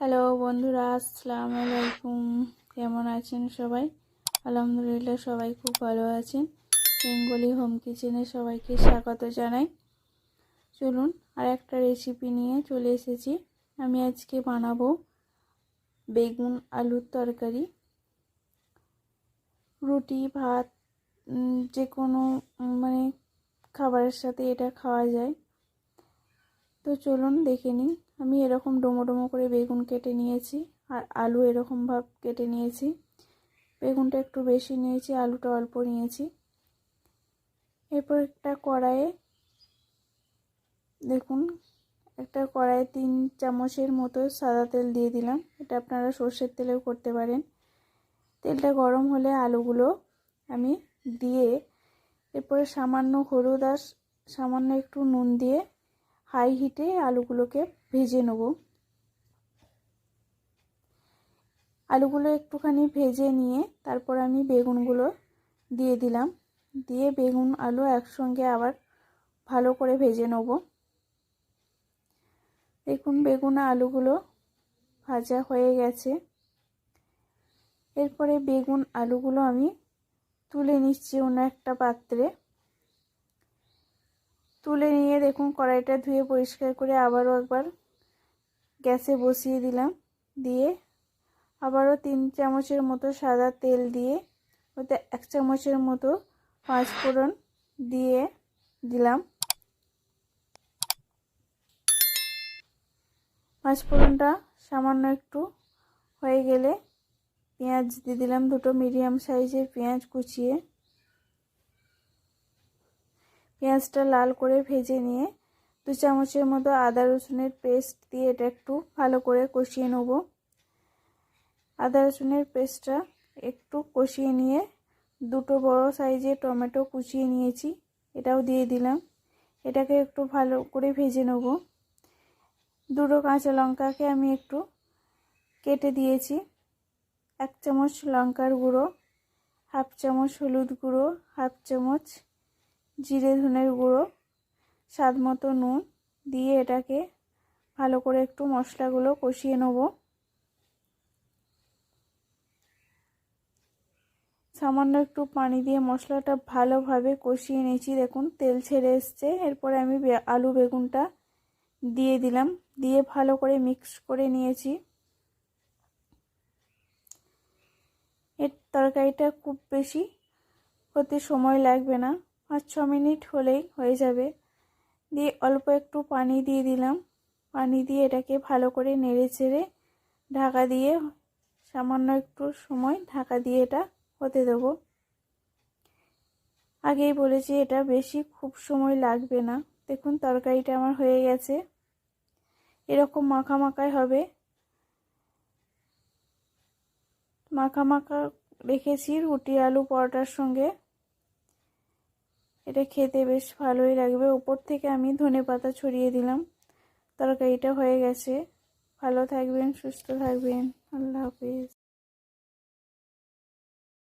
Hello বন্ধুরা, আসসালামু আলাইকুম। কেমন আছেন সবাই? আলহামদুলিল্লাহ সবাই খুব ভালো আছেন। বেঙ্গলি হোম কিচেনে সবাইকে স্বাগত জানাই। চলুন আর একটা রেসিপি নিয়ে চলে এসেছি। আমি আজকে বানাবো বেগুন আলুর তরকারি। রুটি, ভাত যে কোনো মানে খাবারের সাথে এটা খাওয়া যায়। তো চলুন দেখে নিন আমি এরকম ডোমো ডোমো করে বেগুন কেটে নিয়েছি আর আলু এরকম ভাব কেটে নিয়েছি। বেগুনটা একটু বেশি নিয়েছি, আলুটা অল্প নিয়েছি। এরপর একটা কড়াইয়ে দেখুন, একটা কড়াইয়ে তিন চামচের মতো সাদা তেল দিয়ে দিলাম। এটা আপনারা সর্ষের তেলেও করতে পারেন। তেলটা গরম হলে আলুগুলো আমি দিয়ে এরপরে সামান্য হলুদ আর সামান্য একটু নুন দিয়ে হাই হিটে আলুগুলোকে ভেজে নেব। আলুগুলো একটুখানি ভেজে নিয়ে তারপর আমি বেগুনগুলো দিয়ে দিলাম। দিয়ে বেগুন, আলু একসঙ্গে আবার ভালো করে ভেজে নেব। দেখুন বেগুন, আলুগুলো ভাজা হয়ে গেছে। এরপরে বেগুন, আলুগুলো আমি তুলে নিচ্ছি অন্য একটা পাত্রে। তুলে নিয়ে দেখুন কড়াইটা ধুয়ে পরিষ্কার করে আবারও একবার গ্যাসে বসিয়ে দিলাম, দিয়ে আবারও তিন চামচের মতো সাদা তেল দিয়ে ওতে এক চামচের মতো পাঁচ ফোড়ন দিয়ে দিলাম। পাঁচ ফোড়নটা সামান্য একটু হয়ে গেলে পেঁয়াজ দিয়ে দিলাম দুটো মিডিয়াম সাইজের পেঁয়াজ কুচিয়ে। পেঁয়াজটা লাল করে ভেজে নিয়ে দু চামচের মতো আদা রসুনের পেস্ট দিয়ে এটা একটু ভালো করে কষিয়ে নেব। আদা রসুনের পেস্টটা একটু কষিয়ে নিয়ে দুটো বড় সাইজে টমেটো কুচিয়ে নিয়েছি, এটাও দিয়ে দিলাম। এটাকে একটু ভালো করে ভেজে নেব। দুটো কাঁচা লঙ্কাকে আমি একটু কেটে দিয়েছি। এক চামচ লঙ্কার গুঁড়ো, হাফ চামচ হলুদ গুঁড়ো, হাফ চামচ জিরে ধনের গুঁড়ো স্বাদ মতো নুন দিয়ে এটাকে ভালো করে একটু মশলাগুলো কষিয়ে নেব। সামান্য একটু পানি দিয়ে মশলাটা ভালোভাবে কষিয়ে নিয়েছি। দেখুন, তেল ছেড়ে এসছে। এরপরে আমি আলু বেগুনটা দিয়ে দিলাম। দিয়ে ভালো করে মিক্স করে নিয়েছি। এর তরকারিটা খুব বেশি হতে সময় লাগবে না। পাঁচ ছ মিনিট হলেই হয়ে যাবে। দিয়ে অল্প একটু পানি দিয়ে দিলাম। পানি দিয়ে এটাকে ভালো করে নেড়ে চেড়ে ঢাকা দিয়ে সামান্য একটু সময় ঢাকা দিয়ে এটা হতে দেবো। আগেই বলেছি, এটা বেশি খুব সময় লাগবে না। দেখুন, তরকারিটা আমার হয়ে গেছে। এরকম মাখা মাখাই হবে। মাখা মাখা রেখেছি রুটি, আলু, পরোটার সঙ্গে। এটা খেতে বেশ ভালোই লাগবে। উপর থেকে আমি ধনে পাতা ছড়িয়ে দিলাম। তরকারিটা হয়ে গেছে। ভালো থাকবেন, সুস্থ থাকবেন। আল্লাহ হাফিজ।